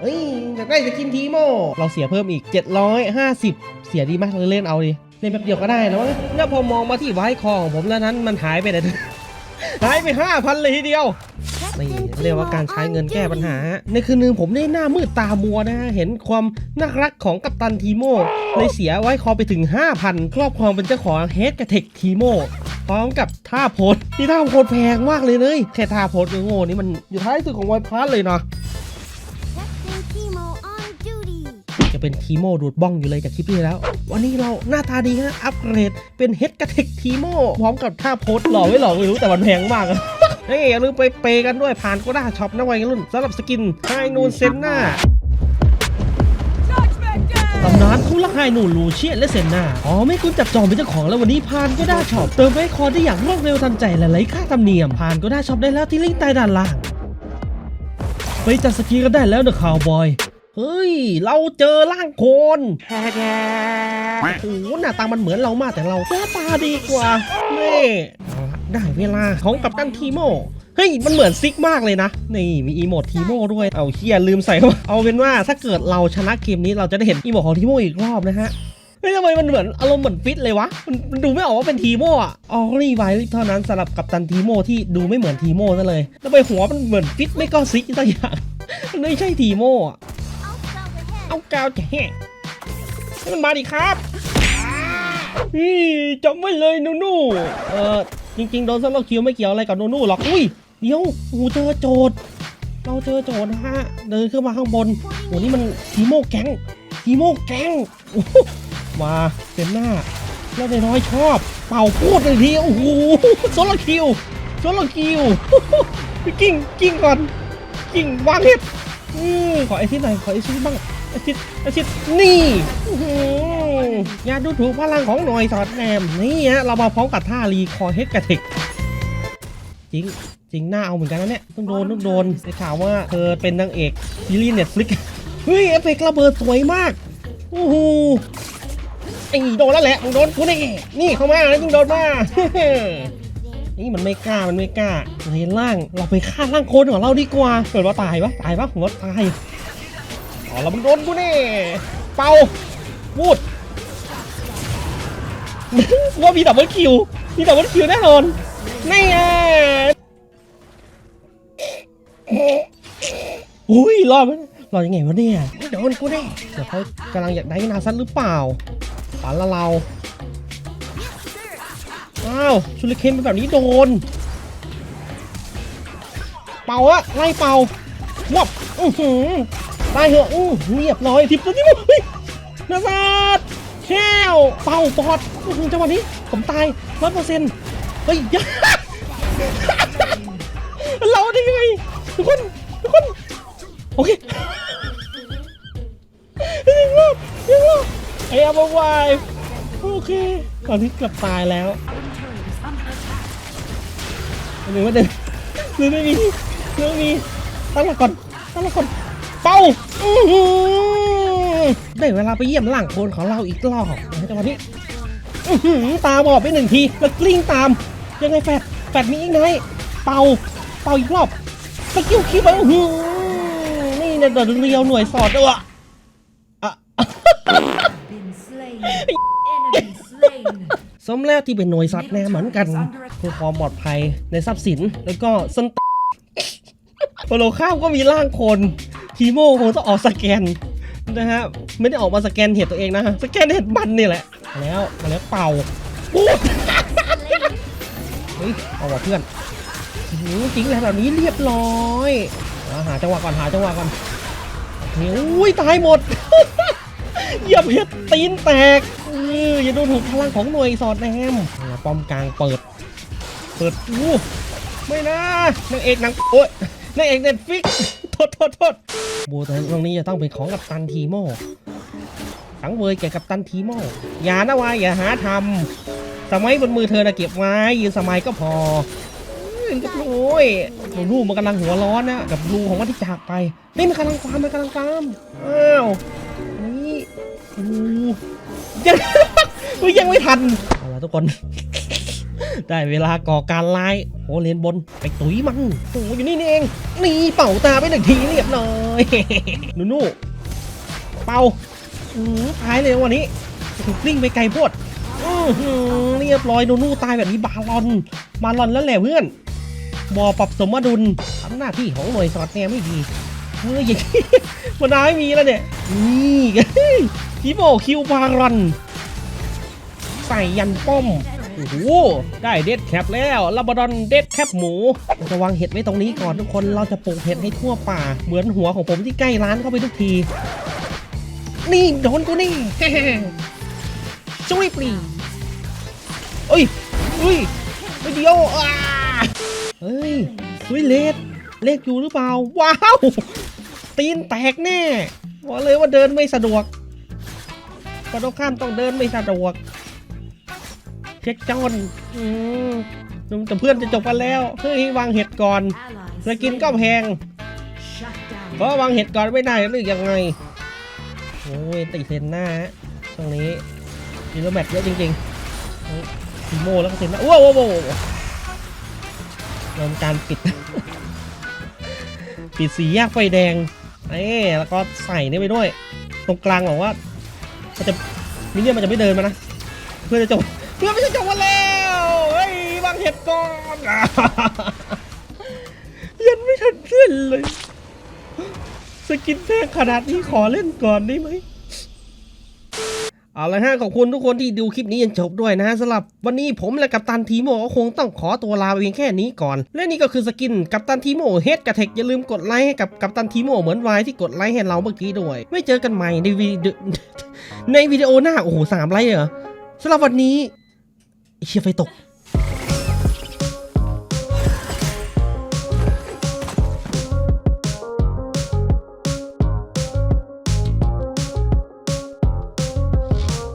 เฮ้ยอยากได้สกินทีโมเราเสียเพิ่มอีก 750 เสียดีมากเลยเล่นเอาดิเล่นแป๊บเดียวก็ได้นะวะแล้วพอมองมาที่ไว้คอของผมแล้วนั้นมันหายไปไหนหายไป 5,000 เลยทีเดียวนี่เรียกว่าการใช้เงินแก้ปัญหา ในคืนนึงผมได้หน้ามืดตามัวนะฮะ เห็นความน่ารักของกัปตันทีโมเลยเสียไว้คอไปถึง 5,000 ครอบครองเป็นเจ้าของเฮดกระเทคทีโมพร้อมกับท่าโพสที่ท่าโพสแพงมากเลยเลยแค่ท่าโพสโง่นี่มันอยู่ท้ายสุดของไวพาร์เลยเนาะ เป็นทีโมดูดบ้องอยู่เลยจากคลิปที่แล้ว วันนี้เราหน้าตาดีฮะอัปเกรดเป็นเฮดกระเทคทีโมพร้อมกับท่าโพสหล่อไม่หล่อไม่รู้แต่มันแพงมากอะเฮ้ยอย่าลืมไปเปย์กันด้วยผ่านก็ได้ช็อปนะวัยรุ่นสำหรับสกินไฮนูนเซนนาตำนานคู่รักไฮนูนลูเชียและเซนนาอ๋อไม่คุณจับจองเป็นเจ้าของแล้ววันนี้ผ่านก็ได้ช็อปเติมไว้คอได้อย่างรวดเร็วทันใจและไร้ค่าธรรมเนียมผ่านก็ได้ช็อปได้แล้วที่ลิงก์ใต้ด้านล่าง ไปจัดสกีกันได้แล้วเดอะคาวบอย เฮ้ย เราเจอร่างโคนโอ้โหหน้าตามันเหมือนเรามากแต่เราหน้าตาดีกว่านี่เอาละได้เวลาของกับตันทีโมเฮ้ย มันเหมือนซิกมากเลยนะ นี่มีอีโมดทีโมด้วย เอาเฮียลืมใส่เข้ามาเอาเป็นว่าถ้าเกิดเราชนะเกมนี้เราจะได้เห็นอีโมดของทีโมอีกรอบนะฮะเฮ้ยทำไมมันเหมือนอารมณ์เหมือนฟิตเลยวะ มันมันดูไม่ออกว่าเป็นทีโมอะออรีไวท์เท่านั้นสำหรับกัปตันทีโมที่ดูไม่เหมือนทีโมซะเลยแล้วไปหัวมันเหมือนฟิตไม่ก็ซิกสักอย่างมันไม่ใช่ทีโมอะ เอากาวจะแห่ให้มันมาดิครับนี่จำไว้เลยนูนูเออจริง ๆ โดนซัลโลคิวไม่เกี่ยวอะไรกับนูนูหรอก อุ้ยเดี๋ยวโอ้เจอโจทย์เราเจอโจทย์นะฮะ เดินขึ้นมาข้างบนโอ้นี่มันทีโมแก๊งทีโมแก๊งมาเต็มหน้า แล้วในน้อยชอบ เป่าพูดเลยทีโอ้โหโซโลคิวโซโลคิวกิ้งกิ้งก่อนกิ้งวางเห็ดอืมขอไอซิดหน่อยขอไอซิดบ้าง อซิดไอซิดนี่อย่าดูถูกพลังของหน่อยสอดแนมนี่ฮะเรามาพร้อมกับท่ารีคอร์เฮดกระเทกจริงจริงหน้าเอาเหมือนกันนะเนี่ยต้องโดนต้องโดนได้ข่าวว่าเธอเป็นนางเอกซีรีส์เน็ตฟลิกเฮ้ยเอฟเฟกต์ระเบิดสวยมากโอ้โหไอ้โดนแล้วแหละมึงโดนกูแน่นี่เข้ามาแล้วมึงโดนมานี่มันไม่กล้ามันไม่กล้าในร่างเราไปฆ่าร่างโคนของเราดีกว่าเกิดว่าตายปะตายปะผมว่าตาย อ๋อเรามันโดนกูแน่เป่าพูดว่ามีดับเบิลคิว มีดับเบิลคิวแน่นอนนี่ไงอุ้ยรอดไหมรอดยังไงวะเนี่ยโดนกูแน่เดี๋ยวเขากำลังอยากได้นาซันหรือเปล่าฝันละเราอ้าวชุลิเคนเป็นแบบนี้โดน เป่าอะไล่เป่าวับอือหือ ตายเหอะอู้เรียบร้อยทิปตัวนี้เฮ้ยนาซาดแช่วเป่าปอดจังหวะนี้ผมตายร้อยเปอร์เซ็นต์เฮ้ยยะเราได้ยังไงทุกคนทุกคนโอเคยังรอดยังรอดไอ้อาบวายโอเคตอนนี้เกือบตายแล้วหนึ่งว่าหนึ่งหรือไม่มีหรือไม่มีตั้งหลักก่อนตั้งหลักก่อน เป้าอื้อหือได้เวลาไปเยี่ยมหลังโคนของเราอีกรอบนะจังหวะนี้อื้อหือตาบอดไปหนึ่งทีแล้วกลิ้งตาม ยังไงแฟดแฟดมีอีกไหนเป่าเป่าอีกรอบสกิลคิวไปอื้อหือนี่เนี่ยเดินเรียวหน่วยสอดด้วยอะอะ been slain. Enemy slain. สมแล้วที่เป็นหน่วยสัตว์แน่เหมือนกันเพื่อความปลอดภัยในทรัพย์สินแล้วก็ส้นโปโลข้ามก็มีร่างคน ทีโมคงต้องออกสแกนนะฮะไม่ได้ออกมาสแกนเห็ดตัวเองนะสแกนเห็ดมันนี่แหละมาแล้วมาแล้วเป่าปุ๊บเฮ้ยเอาว่ะเพื่อนหือจริงแล้วแบบนี้เรียบร้อยหาจังหวะก่อนหาจังหวะก่อนโอ้ยตายหมดเหยียบเห็ดตีนแตกอย่าโดูถูกพลังของหน่วยสอดแนมป้อมกลางเปิด เปิดอู้ไม่นะนางเอกนางโอ้ยนางเอกเน็ตฟิก โทษโทษโทษบูแต่ตรงนี้จะต้องเป็นของกับตันทีโมสังเวยแก่กับตันทีโมอย่านะวายอย่าหาทำสมัยบนมือเธอนะเก็บไว้ยืนสมัยก็พอเอ้ยโอ้ยลูกมันกำลังหัวร้อนนะกับลูของมันที่จากไปนี่มันกำลังฟามมันกำลังฟามอ้าวนี่ยังยังไม่ทันเอาละทุกคน ได้เวลาก่อการร้ายโอเลนบนไปตุ๋ยมันโอ้อยู่นี่นี่เอง นี่เป่าตาไปหนึ่งทีเรียบร้อยนูนูเป่าอือตายเลยวันนี้ถูกลิ้งไปไกลโพดอือเรียบร้อยนูนูตายแบบนี้บาลอนบาลอนแล้วแหละเพื่อนบอปรับสมดุลทำหน้าที่ของหน่วยสอดแนมไม่ดีเฮ้ยอย่างนี้มันนาไม่มีแล้วเนี่ย นี่ทีโมคิวบารอนใส่ยันป้อม โอ้โหได้เด็ดแคปแล้วลาบดอนเด็ดแคปหมูราจะวางเห็ดไว้ตรงนี้ก่อนทุกคนเราจะปลูกเห็ดให้ทั่วป่า เหมือนหัวของผมที่ใกล้ร้านเข้าไปทุกที นี่โดนกูนี่ช่วยปลีเอ้ยเฮ้ยไม่เดียวอ่าเฮ้ยเฮ้ยเลดเลขอยู่หรือเปล่า ว้าว ตีนแตกแน่บอกเลยว่าเดินไม่สะดวกพอตรงข้ามต้องเดินไม่สะดวก เช็คจอนอืมแต่เพื่อนจะจบกันแล้วเฮ้ยวางเห็ดก่อนสกินก็แพงเพราะวางเห็ดก่อนไม่ได้หรือยังไงโอ้ยติเซนหน้าฮะช่วงนี้มีโรแมทเยอะจริงๆเฮ้ยทีโมแล้วก็เซนหน้าว้าวว้าวว้าวเริ่มการปิด ปิดสีแยกไฟแดงเอ้แล้วก็ใส่นี่ไปด้วย ตรงกลางบอกว่ามันจะมิเนี่ยมันจะไม่เดินมานะ เพื่อจะจบ เพื่อไม่จะจบมาแล้วเฮ้ยวางเห็ดก่อนยันไม่ทันเส้นเลย สกินแพงขนาดนี้ขอเล่นก่อนได้ไหมเอาละฮะขอบคุณทุกคนที่ดูคลิปนี้จนจบด้วยนะฮะสำหรับวันนี้ผมและกัปตันทีโมก็คงต้องขอตัวลาไปเพียงแค่นี้ก่อน และนี่ก็คือสกินกัปตันทีโมเฮดกับเทคอย่าลืมกดไลค์ให้กับกัปตันทีโมเหมือนวายที่กดไลค์ให้เราเมื่อกี้ด้วยไม่เจอกันใหม่ในวีดีในวิดีโอหน้าโอ้โหสามไลค์เหรอสำหรับวันนี้ เชียไฟตก